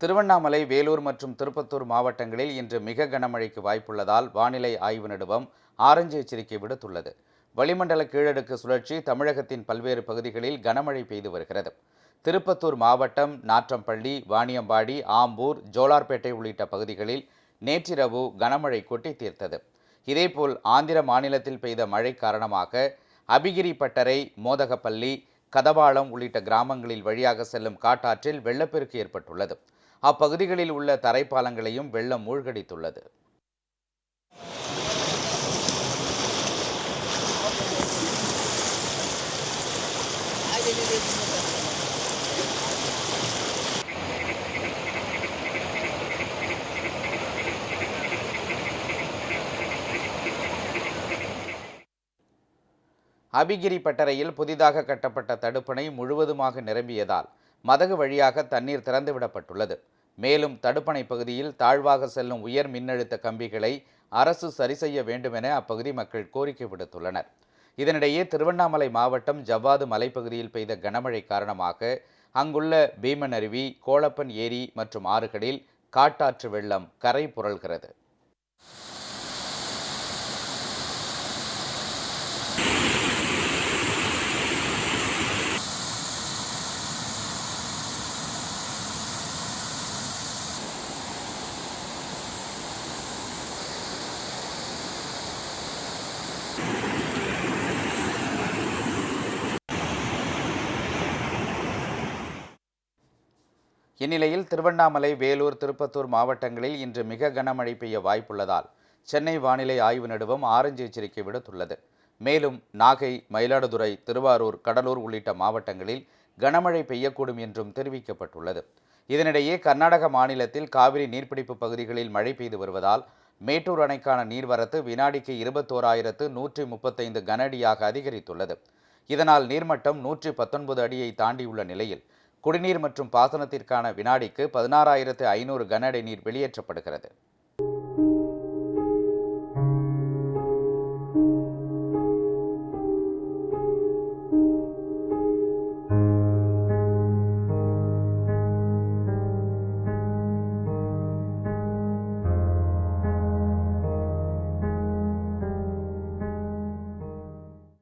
திருவண்ணாமலை வேலூர் மற்றும் திருப்பத்தூர் மாவட்டங்களில் இன்று மிக கனமழைக்கு வாய்ப்புள்ளதால் வானிலை ஆய்வு நிறுவம் ஆரஞ்சு எச்சரிக்கை விடுத்துள்ளது. வளிமண்டல கீழடுக்கு சுழற்சி தமிழகத்தின் பல்வேறு பகுதிகளில் கனமழை பெய்து வருகிறது. திருப்பத்தூர் மாவட்டம் நாற்றம்பள்ளி வாணியம்பாடி ஆம்பூர் ஜோலார்பேட்டை உள்ளிட்ட பகுதிகளில் நேற்றிரவு கனமழை கொட்டி தீர்த்தது. இதேபோல் ஆந்திர மாநிலத்தில் பெய்த மழை காரணமாக அபிகிரி பட்டறை மோதகப்பள்ளி கதவாளம் உள்ளிட்ட கிராமங்களில் வழியாக செல்லும் காட்டாற்றில் வெள்ளப்பெருக்கு ஏற்பட்டுள்ளது. அப்பகுதிகளில் உள்ள தரைப்பாலங்களையும் வெள்ளம் மூழ்கடித்துள்ளது. அபிகிரி பட்டறையில் புதிதாக கட்டப்பட்ட தடுப்பணை முழுவதுமாக நிரம்பியதால் மதகு வழியாக தண்ணீர் திறந்துவிடப்பட்டுள்ளது. மேலும் தடுப்பணை பகுதியில் தாழ்வாக செல்லும் உயர் மின்னழுத்த கம்பிகளை அரசு சரி செய்ய வேண்டுமென அப்பகுதி மக்கள் கோரிக்கை விடுத்துள்ளனர். இதனிடையே திருவண்ணாமலை மாவட்டம் ஜவ்வாது மலைப்பகுதியில் பெய்த கனமழை காரணமாக அங்குள்ள பீமன் அருவி கோளப்பன் ஏரி மற்றும் ஆறுகளில் காட்டாற்று வெள்ளம் கரை புரள்கிறது. இந்நிலையில் திருவண்ணாமலை வேலூர் திருப்பத்தூர் மாவட்டங்களில் இன்று மிக கனமழை பெய்ய வாய்ப்புள்ளதால் சென்னை வானிலை ஆய்வு நடுவம் ஆரஞ்சு எச்சரிக்கை விடுத்துள்ளது. மேலும் நாகை மயிலாடுதுறை திருவாரூர் கடலூர் உள்ளிட்ட மாவட்டங்களில் கனமழை பெய்யக்கூடும் என்றும் தெரிவிக்கப்பட்டுள்ளது. இதனிடையே கர்நாடக மாநிலத்தில் காவிரி நீர்ப்பிடிப்பு பகுதிகளில் மழை பெய்து வருவதால் மேட்டூர் அணைக்கான நீர்வரத்து வினாடிக்கு இருபத்தோராயிரத்து நூற்றி முப்பத்தைந்து கன அடியாக அதிகரித்துள்ளது. இதனால் நீர்மட்டம் நூற்றி பத்தொன்பது அடியை தாண்டியுள்ள நிலையில் குடிநீர் மற்றும் பாசனத்திற்கான வினாடிக்கு பதினாறாயிரத்து ஐநூறு கன அடி நீர் வெளியேற்றப்படுகிறது.